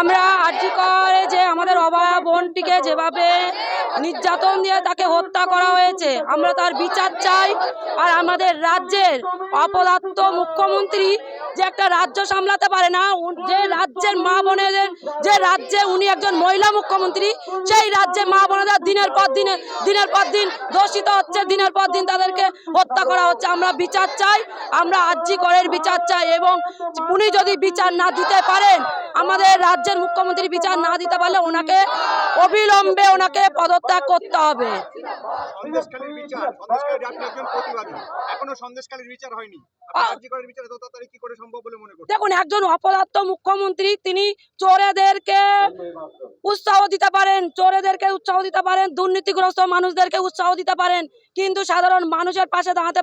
আমরা আর্জি করে যে আমাদের অভয়া বোনটিকে যেভাবে নির্যাতন দিয়ে তাকে হত্যা করা হয়েছে, আমরা তার বিচার চাই। আর আমাদের রাজ্যের অপদার্থ মুখ্যমন্ত্রী যে একটা রাজ্য সামলাতে পারে না যে রাজ্যের মা বোনেদের, যে রাজ্যে উনি একজন মহিলা মুখ্যমন্ত্রী, সেই রাজ্যে মা বোনেদের দিনের পর দিনে, দিনের পর দিন দোষিত হচ্ছে, দিনের পর দিন তাদেরকে হত্যা করা হচ্ছে। আমরা বিচার চাই, আমরা আর্জি করের বিচার চাই এবং উনি যদি বিচার না দিতে পারেন আমাদের রাজ্যের মুখ্যমন্ত্রী বিচার না দিতে পারলে ওনাকে অবিলম্বে ওনাকে পদত্যাগ করতে হবে। দেখুন একজন অপদার্থ মুখ্যমন্ত্রী তিনি চোরেদেরকে উৎসাহ দিতে পারেন চোরেদেরকে উৎসাহ দিতে পারেন দুর্নীতিগ্রস্ত মানুষদেরকে উৎসাহ দিতে পারেন কিন্তু সাধারণ মানুষের পাশে দাঁড়াতে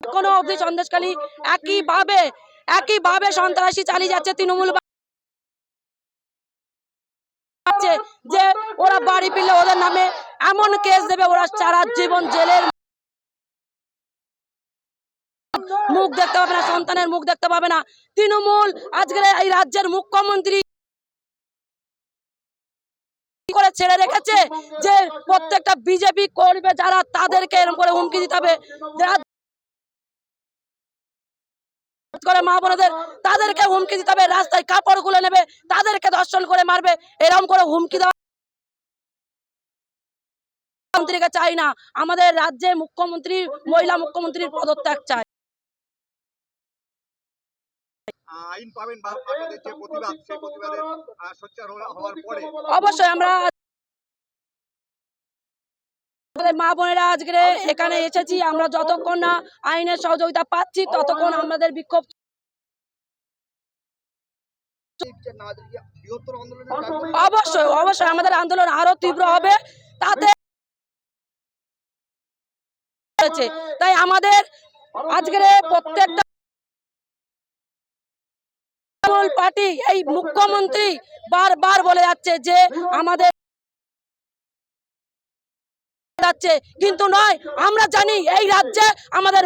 কোনো অবধি সন্দেশখালী একইভাবে একইভাবে সন্ত্রাসী চালিয়ে যাচ্ছে তৃণমূল যে ওরা বাড়ি ফিরলে ওদের নামে এমন কেস দেবে, ওরা সারা জীবন জেলের মুখ দেখতে পাবে না, সন্তানের মুখ দেখতে পাবে না। তৃণমূল, আজকের এই রাজ্যের মুখ্যমন্ত্রী করে ছেড়ে রেখেছে? যে প্রত্যেকটা বিজেপি করবে যারা তাদেরকে এরকম করে হুমকি দিতে হবে করে মা বোনদের তাদেরকে হুমকি দিতে হবে রাস্তায় কাপড়গুলো নেবে তাদেরকে দর্শন করে মারবে এরকম করে হুমকি দেওয়া মুখ্যমন্ত্রীকে চাই না। আমাদের রাজ্যে মুখ্যমন্ত্রী মহিলা মুখ্যমন্ত্রীর পদত্যাগ চাই। আহ, আইন আমাদের মা বোনেরা আজকে এখানে এসেছি আমরা যতক্ষণ না আইনের সহযোগিতা পাচ্ছি ততক্ষণ আমাদের বিক্ষোভ অবশ্যই অবশ্যই আমাদের আন্দোলন আরও তীব্র হবে। তাতে তাই আমাদের আজকের প্রত্যেকটা পার্টি এই মুখ্যমন্ত্রী বারবার বলে যাচ্ছে যে আমাদের যাচ্ছে। কিন্তু নয় আমরা জানি এই রাজ্যে আমাদের